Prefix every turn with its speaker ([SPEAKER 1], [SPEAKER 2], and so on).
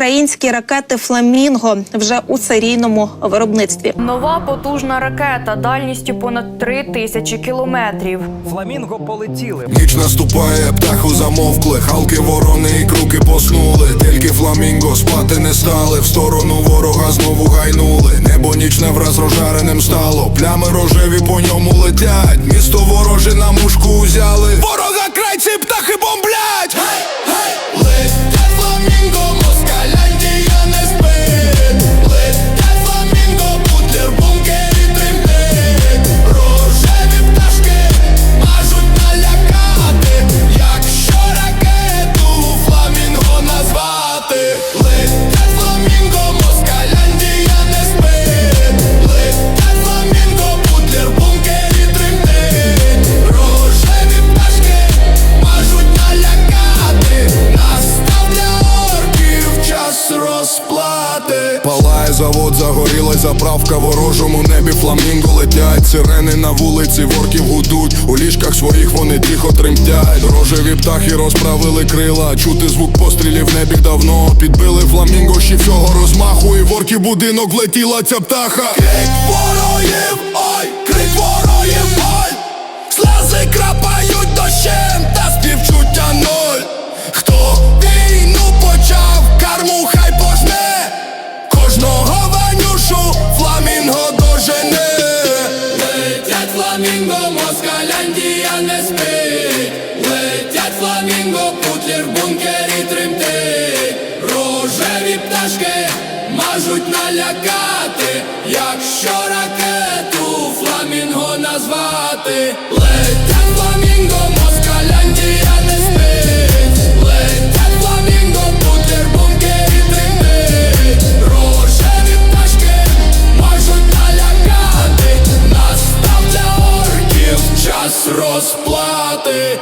[SPEAKER 1] українські ракети Фламінго вже у серійному виробництві.
[SPEAKER 2] Нова потужна ракета дальністю понад 3 тисячі кілометрів.
[SPEAKER 3] Фламінго полетіли.
[SPEAKER 4] Ніч наступає, птаху замовкли, халки ворони і круки поснули. Тільки фламінго спати не стали, в сторону ворога знову гайнули. Небо нічне враз розжареним стало. Плями рожеві по ньому летять. Місто вороже на мушку узяли. Ворога Палає завод, загорілась заправка ворожому небі фламінго летять. Сирени на вулиці, ворків гудуть. У ліжках своїх вони тихо тремтять. Рожеві птахи розправили крила. Чути звук пострілів небі давно. Підбили фламінго ще всього розмаху. І в орків будинок влетіла ця птаха. Крик ворогів, ванюшу фламінго дожене. Летять фламінго, москаляндія не спить. Летять фламінго, путлер в бункері тремтить. Рожеві пташки мажуть налякати, якщо ракету фламінго назвати. Летять налякати,